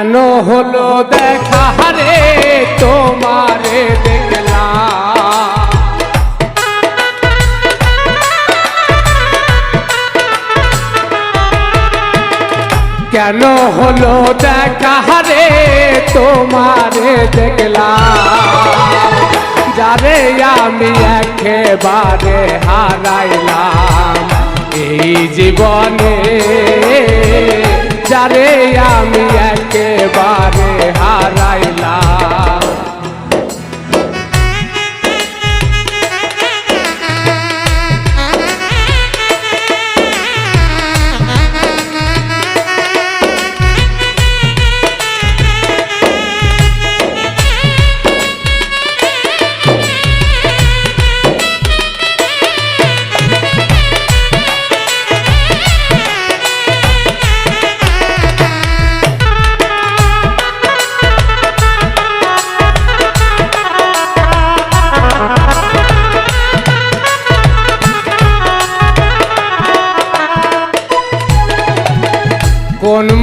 কেন হলো দেখা? রে তোমারে দেখলাম। কেন হলো দেখা? রে তোমারে দেখলাম। যারে আমি একেবারে হারাইলাম এই জীবনে, যারে আমি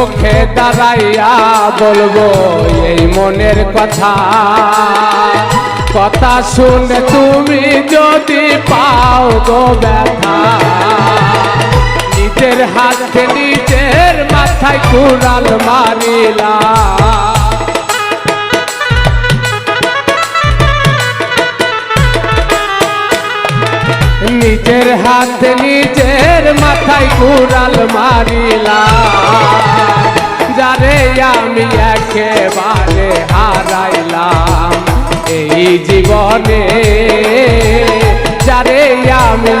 মুখে দাঁড়াইয়া বলব, এই মনের কথা। কথা শুনে তুমি যদি পাও গো ব্যথা, নিজের হাতে নিজের মাথায় কুড়াল মারিলা নিজের হাতে নিজের মাথায় কুড়াল মারিলা যারে আমি একেবারে হারাইলাম এই জীবনে। যারে আমি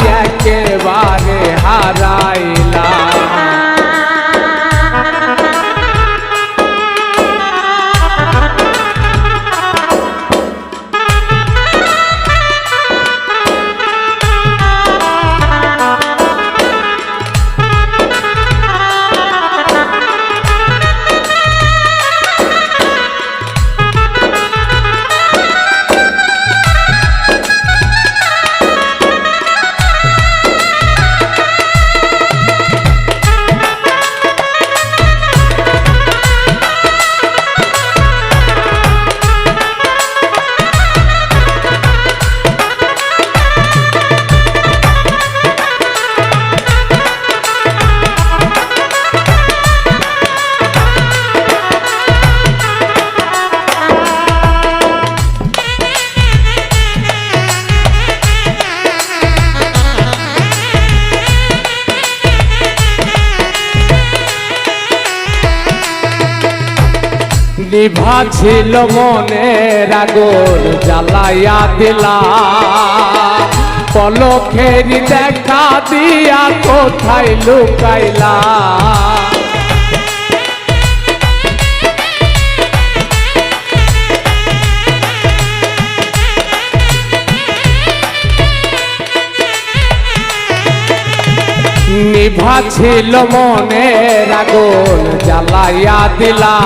নিভা ছিল মনের আগুন, জ্বালাইয়া দিলা। পলখের দেখা দিয়া কোথায় লুকাইলা? নিভা ছিল মনের আগুন, জ্বালাইয়া দিলা।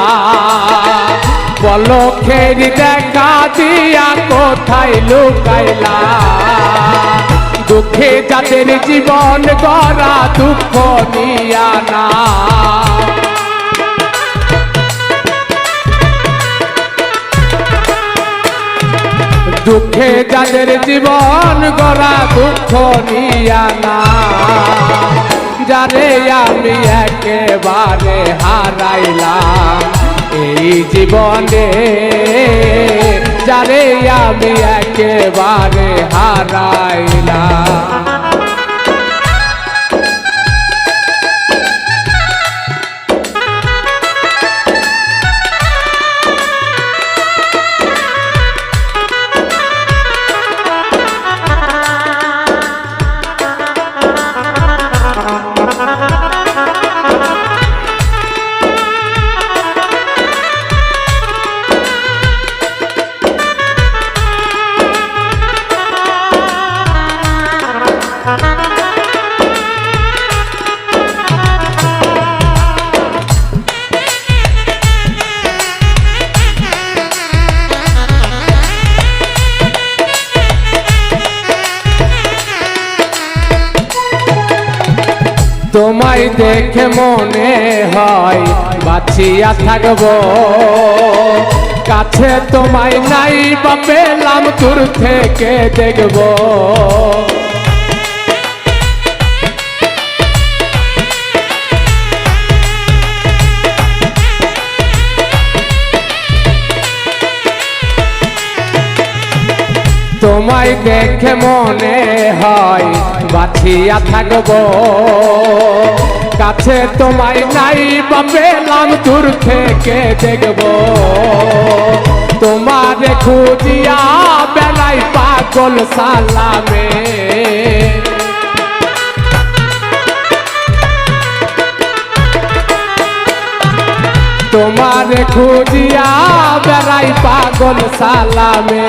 পলখের দেখা দিয়া কোথায় লুকাইলা? দুঃখে যাদের জীবন গড়া দুঃখ নিয়া না। দুঃখে যাদের জীবন গড়া দুঃখ নিয়া না। যারে আমি একেবারে হারাইলাম। এই জীবনে যারে আমি একেবারে হারাইলাম। তোমায় দেখে মনে হয় বাঁচিয়া থাকব। কাছে তোমায় নাই বা পেলাম দূর থেকে দেখব। তোমায় দেখে মনে হয় বাঁচিয়া থাকব। কাছে তোমায় নাই পেলাম দূর থেকে দেখব। তোমার খুঁজিয়া বেলায় পাগল সালামে। তোমার খুঁজিয়া বেড়াই পাগল সালামে।